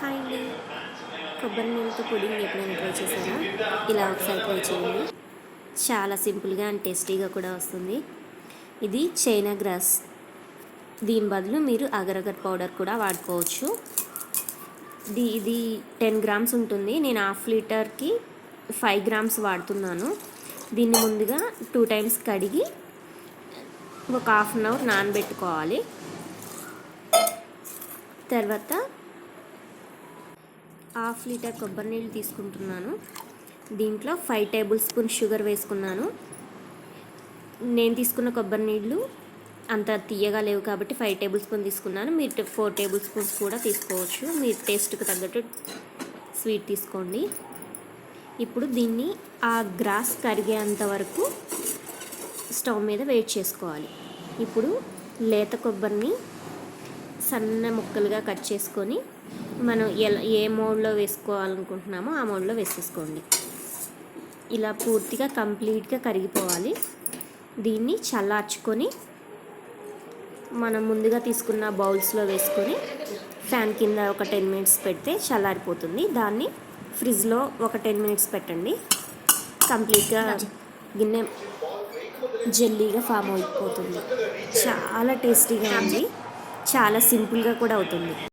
Hi అండి. కొబ్బరి నీళ్ళతో పుడింగ్ ఎప్పుడైనా ట్రై చేశారా? ఇలా ఒకసారి ట్రై చేయండి. చాలా సింపుల్గా అండ్ టేస్టీగా కూడా వస్తుంది. ఇది చైనా గ్రాస్. దీని బదులు మీరు అగరగర్ పౌడర్ కూడా వాడుకోవచ్చు. ఇది ఇది టెన్ గ్రామ్స్ ఉంటుంది. నేను హాఫ్ లీటర్కి ఫైవ్ గ్రామ్స్ వాడుతున్నాను. దీన్ని ముందుగా టూ టైమ్స్ కడిగి ఒక హాఫ్ అన్ అవర్ నానబెట్టుకోవాలి. తర్వాత హాఫ్ లీటర్ కొబ్బరి నీళ్ళు తీసుకుంటున్నాను. దీంట్లో ఫైవ్ టేబుల్ స్పూన్ షుగర్ వేసుకున్నాను. నేను తీసుకున్న కొబ్బరి నీళ్ళు అంత తీయగా లేవు కాబట్టి ఫైవ్ టేబుల్ స్పూన్ తీసుకున్నాను. మీరు ఫోర్ టేబుల్ స్పూన్స్ కూడా తీసుకోవచ్చు. మీ టేస్ట్కి తగ్గట్టు స్వీట్ తీసుకోండి. ఇప్పుడు దీన్ని ఆ గ్రాస్ కరిగేంత వరకు స్టవ్ మీద వేడి చేసుకోవాలి. ఇప్పుడు లేత కొబ్బరిని సన్న ముక్కలుగా కట్ చేసుకొని మనం ఎలా ఏ మోడ్లో వేసుకోవాలనుకుంటున్నామో ఆ మోడ్లో వేసేసుకోండి. ఇలా పూర్తిగా కంప్లీట్గా కరిగిపోవాలి. దీన్ని చల్లార్చుకొని మనం ముందుగా తీసుకున్న బౌల్స్లో వేసుకొని ఫ్యాన్ కింద ఒక టెన్ మినిట్స్ పెడితే చల్లారిపోతుంది. దాన్ని ఫ్రిడ్జ్లో ఒక టెన్ మినిట్స్ పెట్టండి. కంప్లీట్గా గిన్నె జెల్లీగా ఫామ్ అయిపోతుంది. చాలా టేస్టీగా ఉంది. చాలా సింపుల్గా కూడా అవుతుంది.